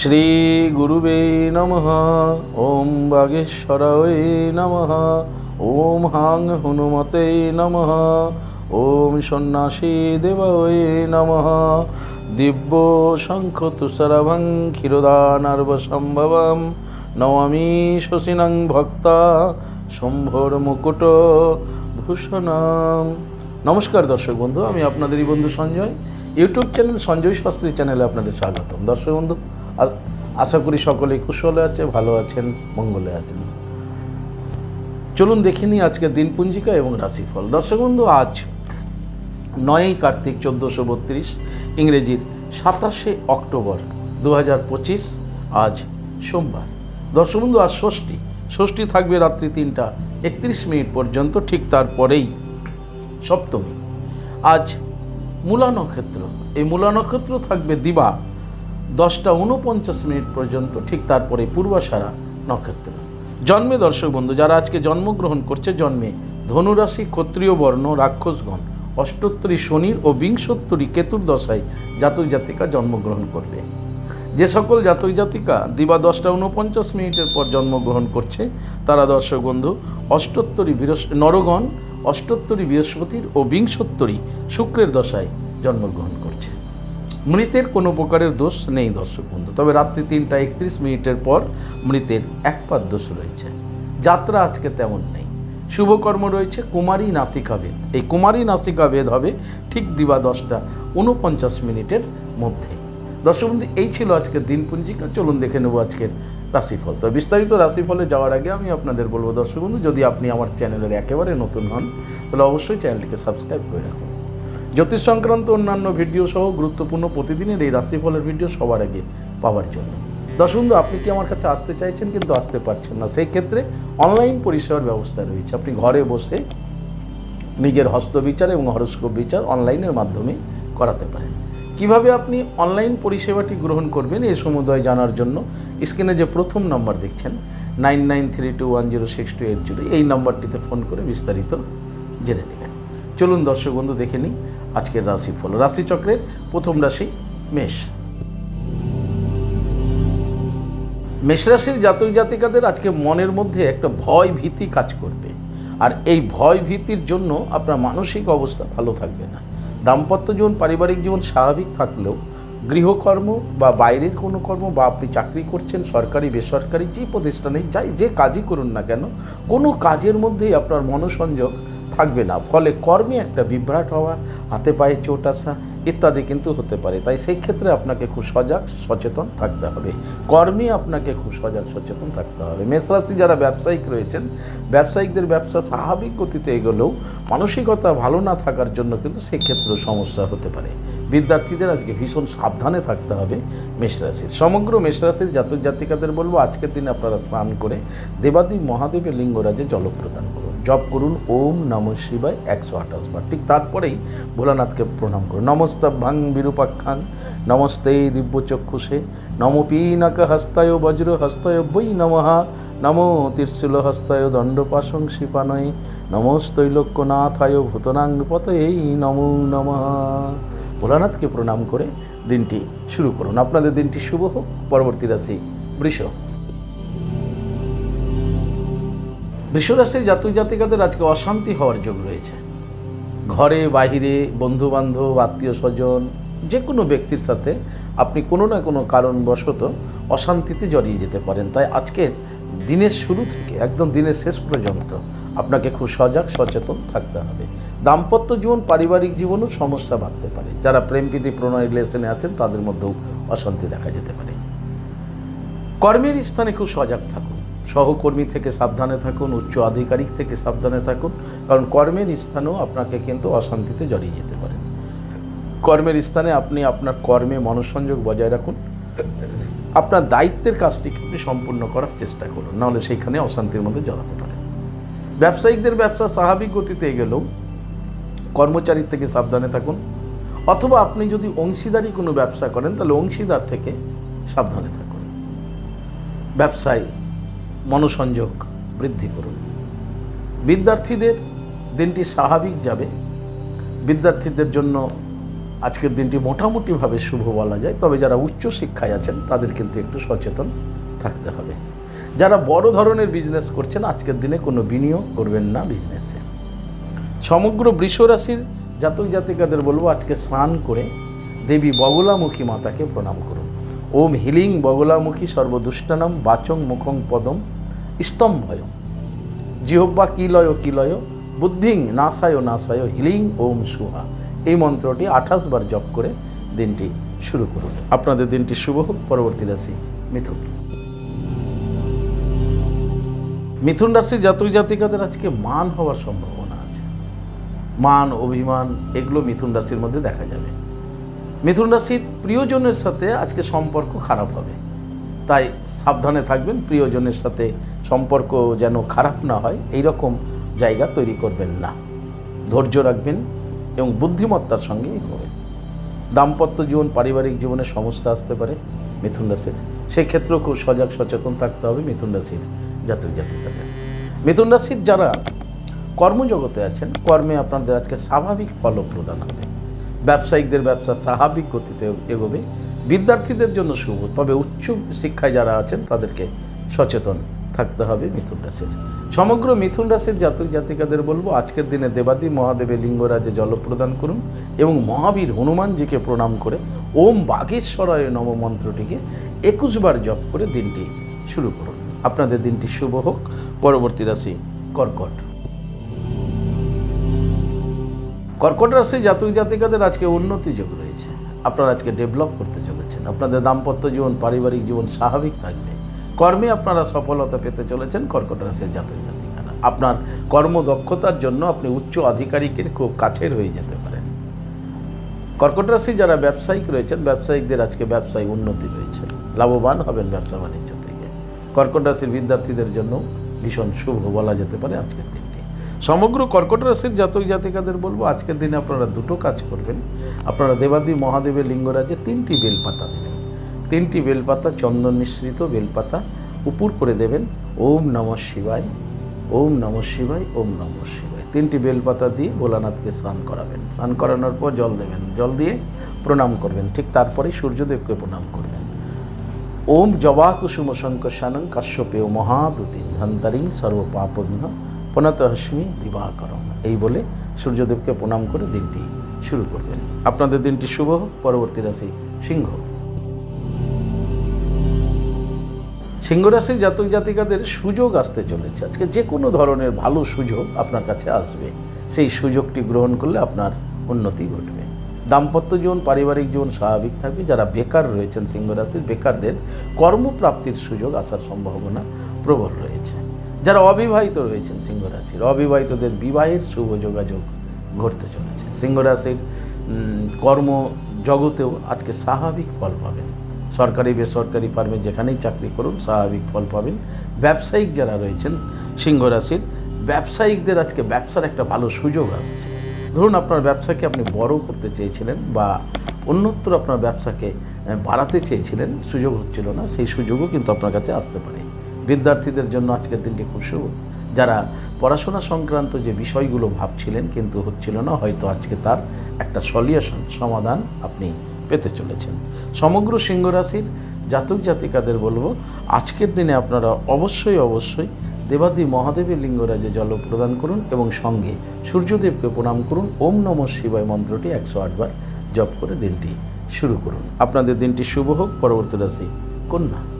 শ্রীগুরুবে নমঃ। ওম বাগেশ্বরায় নমঃ। ওম হাং হনুমতে নমঃ। ওম সন্ন্যাসী দেবায় নমঃ। দিব্য শঙ্খ তুষারভং ক্ষীরদানার্ব সম্ভবম নমামি শশিনং ভক্তা শম্ভর মুকুট ভূষণম। নমস্কার দর্শক বন্ধু, আমি আপনাদেরই বন্ধু সঞ্জয়। ইউটিউব চ্যানেল সঞ্জয় শাস্ত্রী চ্যানেলে আপনাদের স্বাগতম। দর্শক বন্ধু আশা করি সকলেই কুশলে আছে, ভালো আছেন, মঙ্গলে আছেন। চলুন দেখে নিই আজকের দিনপুঞ্জিকা এবং রাশিফল। দর্শক বন্ধু, আজ নয়ই কার্তিক চোদ্দোশো বত্রিশ, ইংরেজির সাতাশে অক্টোবর দু হাজার পঁচিশ, আজ সোমবার। দর্শক বন্ধু, আজ ষষ্ঠী। ষষ্ঠী থাকবে রাত্রি তিনটা একত্রিশ মিনিট পর্যন্ত, ঠিক তারপরেই সপ্তমী। আজ মূলা নক্ষত্র। এই মূলা নক্ষত্র থাকবে দিবা। দশটা উনপঞ্চাশ মিনিট পর্যন্ত, ঠিক তারপরে পূর্বাশারা নক্ষত্র। জন্মে দর্শক বন্ধু, যারা আজকে জন্মগ্রহণ করছে, জন্মে ধনুরাশি, ক্ষত্রিয় বর্ণ, রাক্ষসগণ, অষ্টোত্তরী শনির ও বিংশোত্তরী কেতুর দশায় জাতক জাতিকা জন্মগ্রহণ করবে। যে সকল জাতক জাতিকা দিবা দশটা উনপঞ্চাশ মিনিটের পর জন্মগ্রহণ করছে, তারা দর্শক বন্ধু, অষ্টোত্তরী বৃহস্প নরগণ, অষ্টোত্তরী বৃহস্পতির ও বিংশোত্তরী শুক্রের দশায় জন্মগ্রহণ করছে। মৃতের কোনো প্রকারের দোষ নেই, দর্শক বন্ধু। তবে রাত্রি তিনটা একত্রিশ মিনিটের পর মৃতের এক পাদ দোষ রয়েছে। যাত্রা আজকে তেমন নেই। শুভকর্ম রয়েছে কুমারী নাসিকা বেদ। এই কুমারী নাসিকা বেদ হবে ঠিক দিবা দশটা উনপঞ্চাশ মিনিটের মধ্যে। দর্শক বন্ধু, এই ছিল আজকের দিনপুঞ্জিকা। চলুন দেখে নেব আজকের রাশিফল। তো বিস্তারিত রাশিফলে যাওয়ার আগে আমি আপনাদের বলব, দর্শক বন্ধু, যদি আপনি আমার চ্যানেলের একেবারে নতুন হন, তাহলে অবশ্যই চ্যানেলটিকে সাবস্ক্রাইব করে রাখুন। জ্যোতিষ সংক্রান্ত অন্যান্য ভিডিও সহ গুরুত্বপূর্ণ প্রতিদিনের এই রাশিফলের ভিডিও সবার আগে পাওয়ার জন্য। দশবন্ধু আপনি কি আমার কাছে আসতে চাইছেন কিন্তু আসতে পারছেন না? সেই ক্ষেত্রে অনলাইন পরিষেবার ব্যবস্থা রয়েছে। আপনি ঘরে বসে নিজের হস্তবিচার এবং হরস্কোপ বিচার অনলাইনের মাধ্যমে করাতে পারেন। কীভাবে আপনি অনলাইন পরিষেবাটি গ্রহণ করবেন এই সমুদয় জানার জন্য স্ক্রিনে যে প্রথম নম্বর দেখছেন nine nine three two one zero six two eight zero এই নম্বরটিতে ফোন করে বিস্তারিত জেনে নেবেন। চলুন দর্শক বন্ধু, দেখে নিই আজকের রাশিফল। রাশিচক্রের প্রথম রাশি মেষ। মেষরাশির জাতক জাতিকাদের আজকে মনের মধ্যে একটা ভয় ভীতি কাজ করবে। আর এই ভয় ভীতির জন্য আপনার মানসিক অবস্থা ভালো থাকবে না। দাম্পত্য জীবন, পারিবারিক জীবন স্বাভাবিক থাকলেও গৃহকর্ম বা বাইরের কোনো কর্ম বা আপনি চাকরি করছেন, সরকারি, বেসরকারি, যে প্রতিষ্ঠানে যাই, যে কাজই করুন না কেন, কোনো কাজের মধ্যেই আপনার মনোসংযোগ থাকবে না। ফলে কর্মে একটা বিভ্রাট হওয়া, হাতে পায়ে চোট আসা ইত্যাদি কিন্তু হতে পারে। তাই সেই ক্ষেত্রে আপনাকে খুব সজাগ, সচেতন থাকতে হবে। কর্মে আপনাকে খুব সজাগ, সচেতন থাকতে হবে। মেষরাশি যারা ব্যবসায়িক রয়েছেন, ব্যবসায়িকদের ব্যবসা স্বাভাবিক গতিতে এগোলেও মানসিকতা ভালো না থাকার জন্য কিন্তু সেক্ষেত্রেও সমস্যা হতে পারে। বিদ্যার্থীদের আজকে ভীষণ সাবধানে থাকতে হবে মেষরাশির সমগ্র মেষরাশির জাতক জাতিকাদের বলব, আজকের দিনে আপনারা স্নান করে দেবাদি মহাদেবের লিঙ্গরাজে জল প্রদান করুন। জপ করুন, ওম নম শিবায় একশো আঠাশ বার। ঠিক তারপরেই ভোলানাথকে প্রণাম করুন। নমস্ত ভাং বিরূপাক্ষাং নমস্তে দিব্যচক্ষুষে নম পিনাক হস্তায় বজ্র হস্তায় বৈ নমহা নমো তীর্শুল হস্তায় দণ্ডপাশং শিপানয়ে নমস্তৈলক্যনাথায় ভূতনাং পতয়েই নমো নমঃ। ভোলানাথকে প্রণাম করে দিনটি শুরু করুন। আপনাদের দিনটি শুভ হোক। পরবর্তী রাশি বৃষ। বৃষরাশির জাতক জাতিকাদের আজকে অশান্তি হওয়ার যোগ রয়েছে। ঘরে, বাহিরে বন্ধু বান্ধব আত্মীয় স্বজন যে কোনো ব্যক্তির সাথে আপনি কোনো না কোনো কারণবশত অশান্তিতে জড়িয়ে যেতে পারেন। তাই আজকের দিনের শুরু থেকে, একদম দিনের শেষ পর্যন্ত আপনাকে খুব সজাগ, সচেতন থাকতে হবে। দাম্পত্য জীবন, পারিবারিক জীবনও সমস্যা বাড়তে পারে। যারা প্রেম প্রীতি, প্রণয় রিলেশনে আছেন, তাদের মধ্যেও অশান্তি দেখা যেতে পারে। কর্মের স্থানে খুব সজাগ থাকুন। সহকর্মী থেকে সাবধানে থাকুন, উচ্চ আধিকারিক থেকে সাবধানে থাকুন, কারণ কর্মের স্থানেও আপনাকে কিন্তু অশান্তিতে জড়িয়ে যেতে পারে। কর্মের স্থানে আপনি আপনার কর্মে মনসংযোগ বজায় রাখুন। আপনার দায়িত্বের কাজটিকে আপনি সম্পূর্ণ করার চেষ্টা করুন, নাহলে সেইখানে অশান্তির মধ্যে জড়াতে পারেন। ব্যবসায়িকদের ব্যবসা স্বাভাবিক গতিতে এগেলেও কর্মচারীর থেকে সাবধানে থাকুন। অথবা আপনি যদি অংশীদারি কোনো ব্যবসা করেন, তাহলে অংশীদার থেকে সাবধানে থাকুন। ব্যবসায় মনোসংযোগ বৃদ্ধি করুন। বিদ্যার্থীদের দিনটি স্বাভাবিক যাবে। বিদ্যার্থীদের জন্য আজকের দিনটি মোটামুটিভাবে শুভ বলা যায়। তবে যারা উচ্চ শিক্ষায় আছেন, তাদের কিন্তু একটু সচেতন থাকতে হবে। যারা বড় ধরনের বিজনেস করছেন, আজকের দিনে কোনো বিনিয়োগ করবেন না বিজনেসে সমগ্র বৃষরাশির জাতক জাতিকাদের বলব, আজকে স্নান করে দেবী বগলামুখী মাতাকে প্রণাম করুন। ওম হিলিং বগলামুখী সর্বদুষ্টানাম বাচং মুখং পদম স্তম্ভয় জিহব্বা কিলয় কিলয় বুদ্ধিং নাসায় নাসায় হিলিং ওম সুহা। এই মন্ত্রটি আঠাশ বার জপ করে দিনটি শুরু করুন। আপনাদের দিনটি শুভ হোক, পরবর্তী রাশি মিথুন। মিথুন রাশির জাতক জাতিকাদের আজকে মান হওয়ার সম্ভাবনা আছে। মান, অভিমান, এগুলো মিথুন রাশির মধ্যে দেখা যাবে। মিথুন রাশির প্রিয়জনের সাথে আজকে সম্পর্ক খারাপ হবে। তাই সাবধানে থাকবেন, প্রিয়জনের সাথে সম্পর্ক যেন খারাপ না হয় এই রকম জায়গা তৈরি করবেন না। ধৈর্য রাখবেন এবং বুদ্ধিমত্তার সঙ্গেই করবেন। দাম্পত্য জীবন, পারিবারিক জীবনে সমস্যা আসতে পারে মিথুন রাশির। সেক্ষেত্রেও খুব সজাগ, সচেতন থাকতে হবে মিথুন রাশির জাতক জাতিকাদের। মিথুন রাশির যারা কর্মজগতে আছেন, কর্মে আপনাদের আজকে স্বাভাবিক ফল প্রদান হবে। ব্যবসায়িকদের ব্যবসা, স্বাভাবিক গতিতে এগোবে। বিদ্যার্থীদের জন্য শুভ। তবে উচ্চ শিক্ষায় যারা আছেন, তাদেরকে সচেতন থাকতে হবে মিথুন রাশির। সমগ্র মিথুন রাশির জাতক জাতিকাদের বলব, আজকের দিনে দেবাদি মহাদেবের লিঙ্গরাজে জল প্রদান করুন এবং মহাবীর হনুমানজিকে প্রণাম করে ওম বাগেশ্বরায় নম মন্ত্রটিকে একুশ বার জপ করে দিনটি শুরু করুন। আপনাদের দিনটি শুভ হোক। পরবর্তী রাশি কর্কট। কর্কট রাশি জাতক জাতিকাদের আজকে উন্নতি যোগ রয়েছে। আপনারা আজকে ডেভেলপ করতে চলেছেন। আপনাদের দাম্পত্য জীবন, পারিবারিক জীবন স্বাভাবিক থাকবে। কর্মে আপনারা সফলতা পেতে চলেছেন কর্কট রাশির জাতক জাতিকারা। আপনার কর্মদক্ষতার জন্য আপনি উচ্চ আধিকারিকের খুব কাছের হয়ে যেতে পারেন। কর্কট রাশি যারা ব্যবসায়িক রয়েছেন, ব্যবসায়িকদের আজকে ব্যবসায় উন্নতি রয়েছে লাভবান হবেন ব্যবসা বাণিজ্য থেকে। কর্কট রাশির বিদ্যার্থীদের জন্য ভীষণ শুভ বলা যেতে পারে আজকের দিনটি সমগ্র কর্কট রাশির জাতক জাতিকাদের বলব, আজকের দিনে আপনারা দুটো কাজ করবেন। আপনারা দেবাদি মহাদেবের লিঙ্গরাজে তিনটি বেলপাতা দেবেন। তিনটি বেলপাতা, চন্দন মিশ্রিত বেলপাতা উপুর করে দেবেন। ওম নম শিবায়, ওম নম শিবায়, ওম নম শিবায়। তিনটি বেলপাতা দিয়ে ভোলানাথকে স্নান করাবেন। স্নান করানোর পর জল দেবেন। জল দিয়ে প্রণাম করবেন। ঠিক তারপরেই সূর্যদেবকে প্রণাম করবেন। ওম জবা কুসুম শঙ্কর্ষানং কাশ্যপেয় মহাদুতি ধন্তারিং সর্বপাপঘ্ন পনতহস্মি দিবাকরম এই বলে সূর্যদেবকে প্রণাম করে দিনটি শুরু করবেন। আপনাদের দিনটি শুভ হোক, পরবর্তী রাশি সিংহ। সিংহ রাশির জাতক জাতিকাদের সুযোগ আসতে চলেছে। আজকে যে কোনো ধরনের ভালো সুযোগ আপনার কাছে আসবে। সেই সুযোগটি গ্রহণ করলে আপনার উন্নতি ঘটবে। দাম্পত্য জীবন, পারিবারিক জীবন স্বাভাবিক থাকবে। যারা বেকার রয়েছেন সিংহ রাশির বেকারদের কর্মপ্রাপ্তির সুযোগ আসার সম্ভাবনা প্রবল যারা অবিবাহিত রয়েছেন সিংহ রাশির অবিবাহিতদের বিবাহের শুভ যোগাযোগ ঘটতে চলেছে। সিংহ রাশির কর্ম জগতেও আজকে স্বাভাবিক ফল পাবেন। সরকারি, বেসরকারি ফার্মে যেখানেই চাকরি করুন, স্বাভাবিক ফল পাবেন। ব্যবসায়িক যারা রয়েছেন সিংহ রাশির ব্যবসায়িকদের আজকে ব্যবসার একটা ভালো সুযোগ আসছে। ধরুন আপনার ব্যবসাকে আপনি বড় করতে চেয়েছিলেন বা অন্যত্র আপনার ব্যবসাকে বাড়াতে চেয়েছিলেন, সুযোগ হচ্ছিল না, সেই সুযোগও কিন্তু আপনার কাছে আসতে পারে। বিদ্যার্থীদের জন্য আজকের দিনটি খুব শুভ। যারা পড়াশোনা সংক্রান্ত যে বিষয়গুলো ভাবছিলেন কিন্তু হচ্ছিল না, হয়তো আজকে তার একটা সলিউশন, সমাধান আপনি পেতে চলেছেন। সমগ্র সিংহ রাশির জাতক জাতিকাদের বলব, আজকের দিনে আপনারা অবশ্যই অবশ্যই দেবাদি মহাদেবের লিঙ্গরাজে জল প্রদান করুন এবং সঙ্গে সূর্যদেবকে প্রণাম করুন। ওম নম শিবায় মন্ত্রটি একশো আটবার জপ করে দিনটি শুরু করুন। আপনাদের দিনটি শুভ হোক। পরবর্তী রাশি কন্যা।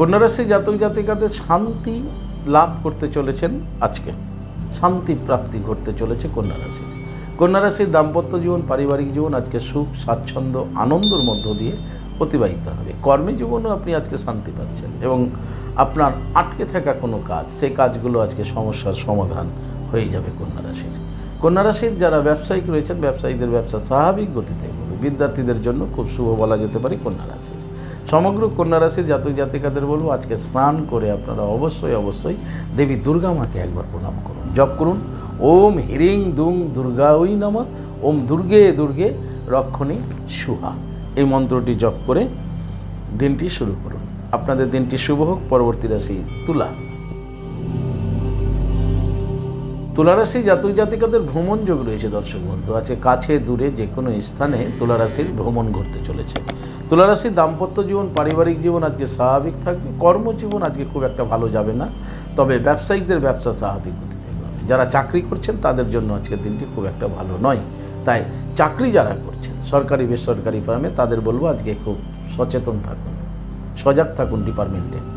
কন্যা রাশি জাতক জাতিকাদের শান্তি লাভ করতে চলেছেন আজকে। শান্তি প্রাপ্তি ঘটতে চলেছে কন্যা রাশির কন্যা রাশির দাম্পত্য জীবন, পারিবারিক জীবন আজকে সুখ, স্বাচ্ছন্দ্য, আনন্দর মধ্য দিয়ে অতিবাহিত হবে। কর্মী জীবনেও আপনি আজকে শান্তি পাচ্ছেন এবং আপনার আটকে থাকা কোনো কাজ সেই কাজগুলো আজকে সমস্যার সমাধান হয়ে যাবে কন্যা রাশির কন্যা রাশির যারা ব্যবসায়িক রয়েছেন, ব্যবসায়ীদের ব্যবসা স্বাভাবিক গতিতে এগোবে বিদ্যার্থীদের জন্য খুব শুভ বলা যেতে পারে কন্যা রাশির সমগ্র কন্যা রাশির জাতক জাতিকাদের বলব, আজকে স্নান করে আপনারা অবশ্যই অবশ্যই দেবী দুর্গা মাকে একবার প্রণাম করুন। জপ করুন। ওম হিরিং দুং দুর্গা ওই নম। ওম দুর্গে দুর্গে রক্ষণী সুহা। এই মন্ত্রটি জপ করে দিনটি শুরু করুন। আপনাদের দিনটি শুভ হোক। পরবর্তী রাশি তুলা। তুলারাশি জাতক জাতিকাদের ভ্রমণ যোগ রয়েছে, দর্শক বন্ধু। আছে কাছে, দূরে যে কোনো স্থানে তুলারাশির ভ্রমণ ঘটতে চলেছে। তুলারাশির দাম্পত্য জীবন, পারিবারিক জীবন আজকে স্বাভাবিক থাকবে, কর্মজীবন আজকে খুব একটা ভালো যাবে না। তবে ব্যবসায়িকদের ব্যবসা স্বাভাবিক গতিতে যারা চাকরি করছেন, তাদের জন্য আজকের দিনটি খুব একটা ভালো নয়। তাই চাকরি যারা করছেন, সরকারি, বেসরকারি ফার্মে, তাদের বলব আজকে খুব সচেতন থাকুন। সজাগ থাকুন ডিপার্টমেন্টে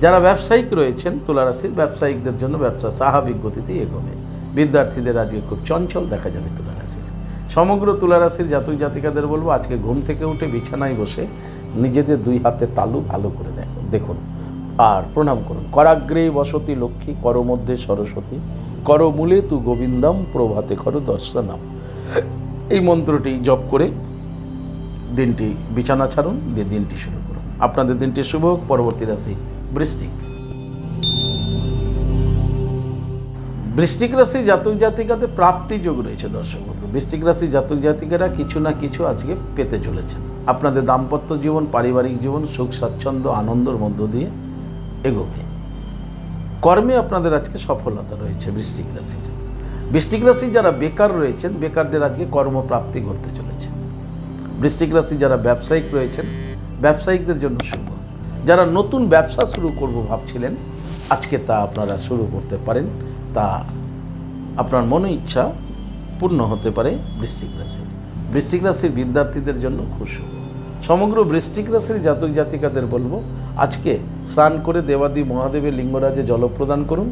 যারা ব্যবসায়িক রয়েছেন, তুলারাশির ব্যবসায়িকদের জন্য ব্যবসা স্বাভাবিক গতিতেই এগোবে। বিদ্যার্থীদের আজকে খুব চঞ্চল দেখা যাবে তুলারাশির। সমগ্র তুলারাশির জাতক জাতিকাদের বলব, আজকে ঘুম থেকে উঠে বিছানায় বসে নিজেদের দুই হাতে তালু ভালো করে দেখুন দেখুন। আর প্রণাম করুন। করাগ্রে বসতি লক্ষ্মী, কর মধ্যে সরস্বতী করমূলে তু গোবিন্দম, প্রভাতে কর দর্শনাম। এই মন্ত্রটি জপ করে দিনটি বিছানা ছাড়ুন, দিয়ে দিনটি শুরু করুন। আপনাদের দিনটি শুভ হোক, পরবর্তী রাশি বৃশ্চিক। বৃশ্চিক রাশি জাতক জাতিকাতে প্রাপ্তি যোগ রয়েছে, দর্শক বন্ধু। বৃশ্চিক রাশি জাতক জাতিকারা কিছু না কিছু আজকে পেতে চলেছেন। আপনাদের দাম্পত্য জীবন, পারিবারিক জীবন, সুখ, স্বাচ্ছন্দ্য, আনন্দের মধ্য দিয়ে এগোবে। কর্মে আপনাদের আজকে সফলতা রয়েছে বৃশ্চিক রাশির। বৃশ্চিক রাশি যারা বেকার রয়েছেন, বেকারদের আজকে কর্মপ্রাপ্তি ঘটতে চলেছে। বৃশ্চিক রাশি যারা ব্যবসায়িক রয়েছেন, ব্যবসায়িকদের জন্য শুভ। যারা নতুন ব্যবসা শুরু করব ভাবছিলেন, আজকে তা আপনারা শুরু করতে পারেন। তা আপনার মনে ইচ্ছা পূর্ণ হতে পারে বৃশ্চিক রাশির। বৃশ্চিক রাশির বিদ্যার্থীদের জন্য খুব শুভ। সমগ্র বৃশ্চিক রাশির জাতক জাতিকাদের বলব, আজকে স্নান করে দেবাদি মহাদেবের লিঙ্গরাজে জল প্রদান করুন।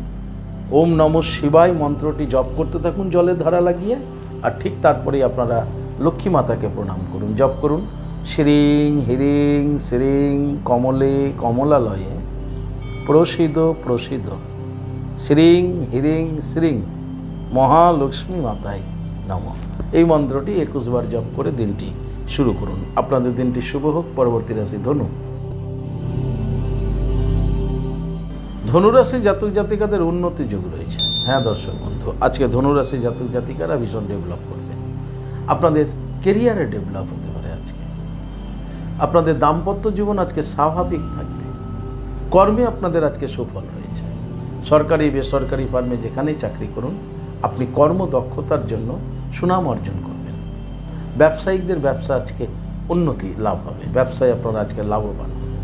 ওম নম শিবায় মন্ত্রটি জপ করতে থাকুন, জলের ধারা লাগিয়ে। আর ঠিক তারপরেই আপনারা লক্ষ্মী মাতাকে প্রণাম করুন, জপ করুন। শ্রীং, হিরিং শ্রীং কমলে, কমলালয়ে প্রসিদ প্রসিদ শ্রীং, হিরিং শ্রীং মহালক্ষ্মী মাতায় নম। এই মন্ত্রটি একুশ বার জপ করে দিনটি শুরু করুন। আপনাদের দিনটি শুভ হোক, পরবর্তী রাশি ধনু। ধনুরাশি জাতক জাতিকাদের উন্নতি যোগ রয়েছে। হ্যাঁ দর্শক বন্ধু, আজকে ধনুরাশি জাতক জাতিকারা ভীষণ ডেভেলপ করবে। আপনাদের কেরিয়ারে ডেভেলপ হতে পারে আজকে। আপনাদের দাম্পত্য জীবন আজকে স্বাভাবিক থাকবে। কর্মে আপনাদের আজকে সুফল রয়েছে। সরকারি, বেসরকারি ফার্মে যেখানেই চাকরি করুন, আপনি কর্মদক্ষতার জন্য সুনাম অর্জন করবেন। ব্যবসায়িকদের ব্যবসা আজকে উন্নতি লাভ হবে। ব্যবসায় আপনারা আজকে লাভবান হবেন।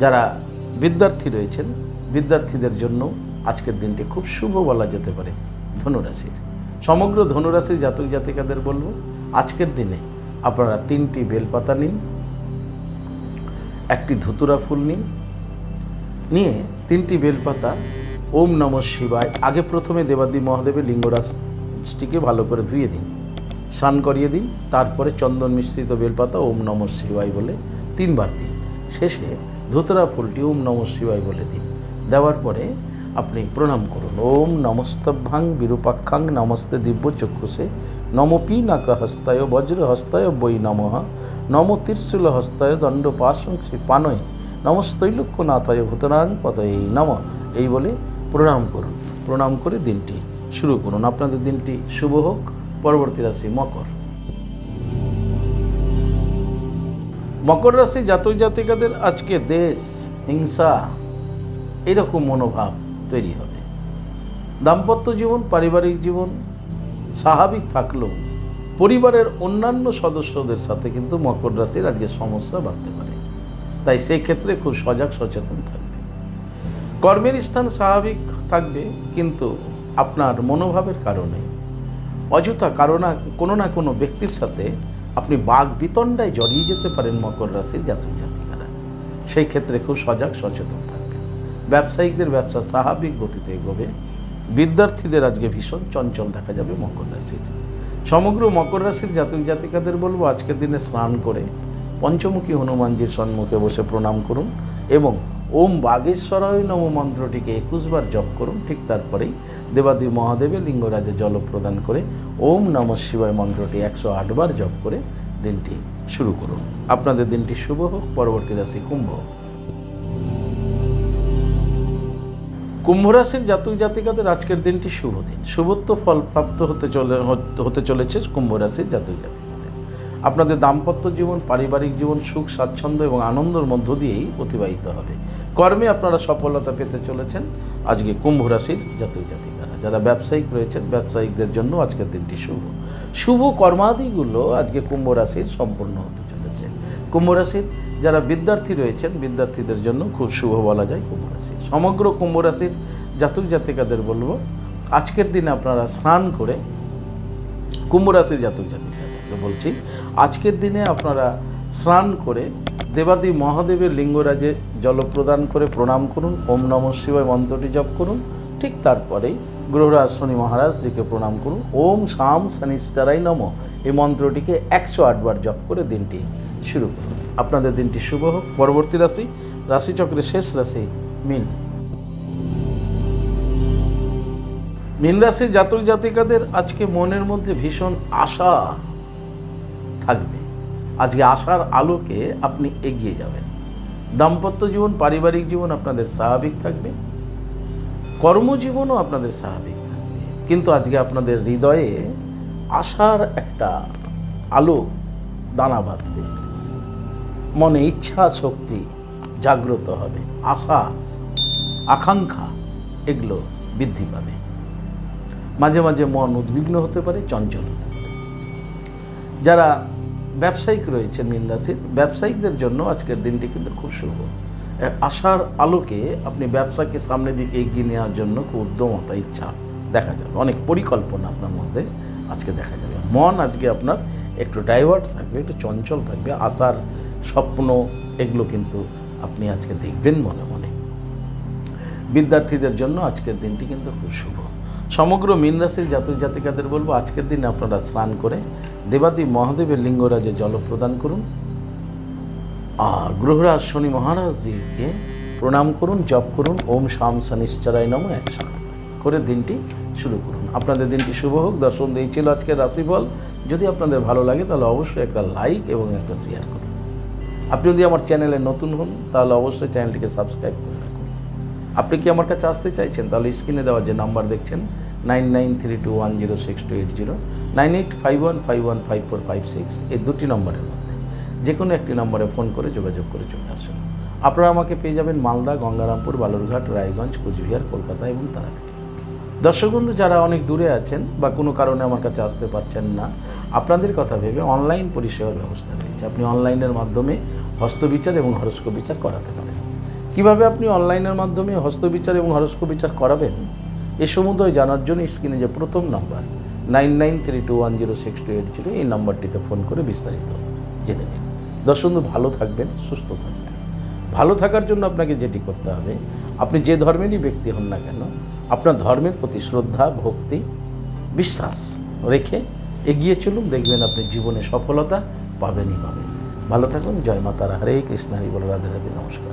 যারা বিদ্যার্থী রয়েছেন, বিদ্যার্থীদের জন্য আজকের দিনটি খুব শুভ বলা যেতে পারে। ধনুরাশির সমগ্র ধনুরাশির জাতক জাতিকাদের বলব, আজকের দিনে আপনারা তিনটি বেলপাতা নিন, একটি ধুতুরা ফুল নিন, নিয়ে তিনটি বেলপাতা ওম নম শিবায়, আগে প্রথমে দেবাদি মহাদেবের লিঙ্গরাজটিকে ভালো করে ধুয়ে দিন, স্নান করিয়ে দিন, তারপরে চন্দন মিশ্রিত বেলপাতা ওম নম শিবায় বলে তিনবার দিন। শেষে ধুতরা ফুলটি ওম নম শিবায় বলে দিন। দেওয়ার পরে আপনি প্রণাম করুন। ওম নমস্তভ্যাং বিরূপাক্ষাং নমস্তে দিব্য চক্ষুষে নমপি নাক হস্তায় বজ্র হস্তায় বৈ নমঃ। নম তীর্শুল হস্তায় দণ্ড পাশংসি পানয় নমস্তৈলক্ষ্যনাথয় ভূতনাং পতয়ে নম। এই বলে প্রণাম করুন। প্রণাম করে দিনটি শুরু করুন। আপনাদের দিনটি শুভ হোক। পরবর্তী রাশি মকর। মকর রাশি জাতক জাতিকাদের আজকে দেশ, হিংসা, এরকম মনোভাব। তৈরি হবে। দাম্পত্য জীবন, পারিবারিক জীবন, স্বাভাবিক থাকলেও পরিবারের অন্যান্য সদস্যদের সাথে কিন্তু মকর রাশির আজকে সমস্যা বাড়তে পারে। তাই সেই ক্ষেত্রে খুব সজাগ, সচেতন থাকবে। কর্মের স্থান স্বাভাবিক থাকবে, কিন্তু আপনার মনোভাবের কারণে, অযথা কারও না, কোনো না কোনো ব্যক্তির সাথে আপনি বাঘ বিতণ্ডায় জড়িয়ে যেতে পারেন মকর রাশির জাতক জাতিকারা সেই ক্ষেত্রে খুব সজাগ, সচেতন থাকবেন ব্যবসায়িকদের ব্যবসা স্বাভাবিক গতিতে এগোবে। বিদ্যার্থীদের আজকে ভীষণ চঞ্চল দেখা যাবে মকর রাশির। সমগ্র মকর রাশির জাতক জাতিকাদের বলব, আজকের দিনে স্নান করে পঞ্চমুখী হনুমানজির সম্মুখে বসে প্রণাম করুন এবং ওম বাগেশ্বরায় নম মন্ত্রটিকে একুশবার জপ করুন। ঠিক তারপরেই দেবাদি মহাদেবে লিঙ্গরাজে জল প্রদান করে ওম নম শিবায় মন্ত্রটি একশো আটবার জপ করে দিনটি শুরু করুন। আপনাদের দিনটি শুভ হোক, পরবর্তী রাশি কুম্ভ কুম্ভ রাশির জাতক জাতিকাদের আজকের দিনটি শুভ দিন। শুভত্ব ফলপ্রাপ্ত হতে চলে, হতে চলেছে কুম্ভ রাশির জাতক জাতিকাদের। আপনাদের দাম্পত্য জীবন, পারিবারিক জীবন, সুখ, স্বাচ্ছন্দ্য এবং আনন্দের মধ্য দিয়েই অতিবাহিত হবে। কর্মে আপনারা সফলতা পেতে চলেছেন আজকে কুম্ভ রাশির জাতক জাতিকারা। যারা ব্যবসায়িক রয়েছেন, ব্যবসায়িকদের জন্য আজকের দিনটি শুভ। শুভ কর্মাদিগুলো আজকে কুম্ভ রাশির সম্পূর্ণ হতে চলেছে। কুম্ভ রাশির যারা বিদ্যার্থী রয়েছেন, বিদ্যার্থীদের জন্য খুব শুভ বলা যায় কুম্ভ রাশি। সমগ্র কুম্ভ রাশির জাতক জাতিকাদের বলব, আজকের দিনে আপনারা স্নান করে কুম্ভ রাশির জাতক জাতিকাদেরকে বলছি, আজকের দিনে আপনারা স্নান করে দেবাদি মহাদেবের লিঙ্গরাজে জল প্রদান করে প্রণাম করুন, ওম নম শিবায় মন্ত্রটি জপ করুন, ঠিক তারপরেই গ্রহরাজ শনি মহারাজজিকে প্রণাম করুন, ওম শাম শনিশ্চারাই নম। এই মন্ত্রটিকে একশো আটবার জপ করে দিনটি শুরু করুন। আপনাদের দিনটি শুভ হোক। পরবর্তী রাশি, রাশিচক্রের শেষ রাশি, মিন। মীন রাশির জাতক জাতিকাদের আজকে মনের মধ্যে ভীষণ আশা থাকবে। আজকে আশার আলোকে আপনি এগিয়ে যাবেন। দাম্পত্য জীবন, পারিবারিক জীবন আপনাদের স্বাভাবিক থাকবে। কর্মজীবনও আপনাদের স্বাভাবিক থাকবে। কিন্তু আজকে আপনাদের হৃদয়ে আশার একটা আলো দানা বাঁধবে। মনে ইচ্ছা শক্তি জাগ্রত হবে, আশা, আকাঙ্ক্ষা এগুলো বৃদ্ধি পাবে। মাঝে মাঝে মন উদ্বিগ্ন হতে পারে, চঞ্চল হতে পারে। যারা ব্যবসায়িক রয়েছেন মীন রাশির, ব্যবসায়িকদের জন্য আজকের দিনটি কিন্তু খুব শুভ। আশার আলোকে আপনি ব্যবসাকে সামনের দিকে এগিয়ে নেওয়ার জন্য খুব উদ্যমতা, ইচ্ছা দেখা যাবে। অনেক পরিকল্পনা আপনার মধ্যে আজকে দেখা যাবে। মন আজকে আপনার একটু ডাইভার্ট থাকবে, একটু চঞ্চল থাকবে, আশার স্বপ্ন এগুলো কিন্তু আপনি আজকে দেখবেন মনে মনে। বিদ্যার্থীদের জন্য আজকের দিনটি কিন্তু খুব শুভ। সমগ্র মীন রাশির জাতক জাতিকাদের বলব, আজকের দিনে আপনারা স্নান করে দেবাদি মহাদেবের লিঙ্গরাজে জল প্রদান করুন। আর গ্রহরাজ শনি মহারাজজিকে প্রণাম করুন, জপ করুন, ওম শাম শনিশ্চরায় নম একসাথে করে দিনটি শুরু করুন। আপনাদের দিনটি শুভ হোক, দর্শন এই ছিল আজকের রাশিফল। যদি আপনাদের ভালো লাগে তাহলে অবশ্যই একটা লাইক এবং একটা শেয়ার করুন। আপনি যদি আমার চ্যানেলে নতুন হন, তাহলে অবশ্যই চ্যানেলটিকে সাবস্ক্রাইব করে রাখুন। আপনি কি আমার কাছে আসতে চাইছেন? তাহলে স্ক্রিনে দেওয়া যে নাম্বার দেখছেন, nine nine three two one zero six two eight zero, nine eight five one five one five four five six, এই দুটি নম্বরের মধ্যে। যে কোনো একটি নম্বরে ফোন করে যোগাযোগ করে চলে আসুন। আপনারা আমাকে পেয়ে যাবেন মালদা, গঙ্গারামপুর, বালুরঘাট, রায়গঞ্জ, কোচবিহার, কলকাতা এবং তারাপীঠে। দর্শক বন্ধু, যারা অনেক দূরে আছেন বা কোনো কারণে আমার কাছে আসতে পারছেন না, আপনাদের কথা ভেবে অনলাইন পরিষেবার ব্যবস্থা রয়েছে আপনি অনলাইনের মাধ্যমে হস্তবিচার এবং হরস্কোপ বিচার করাতে পারেন। কীভাবে আপনি অনলাইনের মাধ্যমে হস্তবিচার এবং হরস্কোপ বিচার করাবেন? এ সমুদয় জানার জন্য স্ক্রিনে যে প্রথম number, nine nine three two one zero six two eight zero, এই নাম্বারটিতে ফোন করে বিস্তারিত জেনে নিন। দর্শকবন্ধু ভালো থাকবেন, সুস্থ থাকবেন। ভালো থাকার জন্য আপনাকে যেটি করতে হবে, আপনি যে ধর্মেরই ব্যক্তি হন না কেন আপনার ধর্মের প্রতি শ্রদ্ধা, ভক্তি, বিশ্বাস রেখে এগিয়ে চলুন, দেখবেন আপনি জীবনে সফলতা পাবেনই পাবেন। ভালো থাকুন, জয় মাতারা, হরে কৃষ্ণ, হরি বল, রাধে রাধে, নমস্কার।